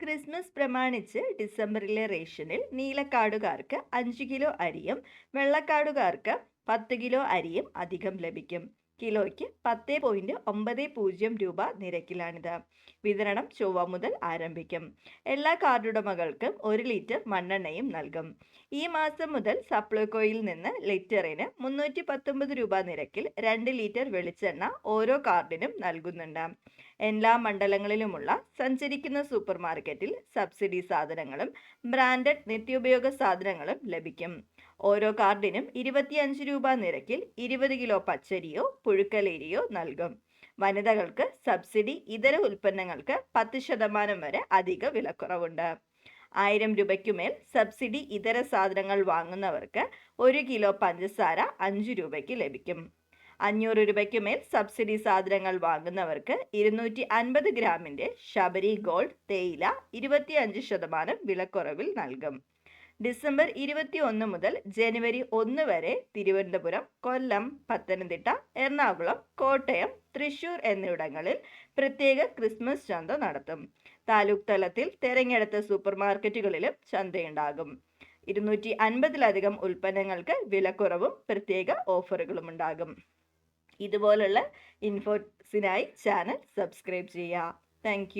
Christmas പ്രമാണിച്ച് ഡിസംബറിലെ റേഷനിൽ നീലക്കാടുകാർക്ക് അഞ്ച് kilo അരിയും വെള്ളക്കാടുകാർക്ക് പത്ത് കിലോ അരിയും അധികം ലഭിക്കും. കിലോയ്ക്ക് പത്ത് പോയിന്റ് ഒമ്പത് പൂജ്യം രൂപ നിരക്കിലാണിത്. വിതരണം ചൊവ്വ മുതൽ ആരംഭിക്കും. എല്ലാ കാർഡുടമകൾക്കും ഒരു ലിറ്റർ മണ്ണെണ്ണയും നൽകും. ഈ മാസം മുതൽ സപ്ലൈകോയിൽ നിന്ന് ലിറ്ററിന് മുന്നൂറ്റി പത്തൊമ്പത് രൂപ നിരക്കിൽ രണ്ട് ലിറ്റർ വെളിച്ചെണ്ണ ഓരോ കാർഡിനും നൽകുന്നുണ്ട്. എല്ലാ മണ്ഡലങ്ങളിലുമുള്ള സഞ്ചരിക്കുന്ന സൂപ്പർ മാർക്കറ്റിൽ സബ്സിഡി സാധനങ്ങളും ബ്രാൻഡഡ് നിത്യോപയോഗ സാധനങ്ങളും ലഭിക്കും. ഓരോ കാർഡിനും ഇരുപത്തിയഞ്ച് രൂപ നിരക്കിൽ ഇരുപത് കിലോ പച്ചരിയോ പുഴുക്കലരിയോ നൽകും. വനിതകൾക്ക് സബ്സിഡി ഇതര ഉൽപ്പന്നങ്ങൾക്ക് പത്ത് ശതമാനം വരെ അധിക വിലക്കുറവുണ്ട്. ആയിരം രൂപയ്ക്കുമേൽ സബ്സിഡി ഇതര സാധനങ്ങൾ വാങ്ങുന്നവർക്ക് ഒരു കിലോ പഞ്ചസാര അഞ്ച് രൂപയ്ക്ക് ലഭിക്കും. അഞ്ഞൂറ് രൂപയ്ക്കുമേൽ സബ്സിഡി സാധനങ്ങൾ വാങ്ങുന്നവർക്ക് ഇരുന്നൂറ്റി അൻപത് ഗ്രാമിന്റെ ശബരി ഗോൾഡ് തേയില ഇരുപത്തിയഞ്ച് ശതമാനം വിലക്കുറവിൽ നൽകും. ഡിസംബർ ഇരുപത്തി ഒന്ന് മുതൽ ജനുവരി ഒന്ന് വരെ തിരുവനന്തപുരം കൊല്ലം പത്തനംതിട്ട എറണാകുളം കോട്ടയം തൃശൂർ എന്നിവിടങ്ങളിൽ പ്രത്യേക ക്രിസ്മസ് ചന്ത നടത്തും. താലൂക്ക് തലത്തിൽ തെരഞ്ഞെടുത്ത സൂപ്പർ മാർക്കറ്റുകളിലും ചന്തയുണ്ടാകും. ഇരുന്നൂറ്റി അൻപതിലധികം ഉൽപ്പന്നങ്ങൾക്ക് വിലക്കുറവും പ്രത്യേക ഓഫറുകളും ഉണ്ടാകും. ഇതുപോലുള്ള ഇൻഫോസിനായി ചാനൽ സബ്സ്ക്രൈബ് ചെയ്യുക. താങ്ക്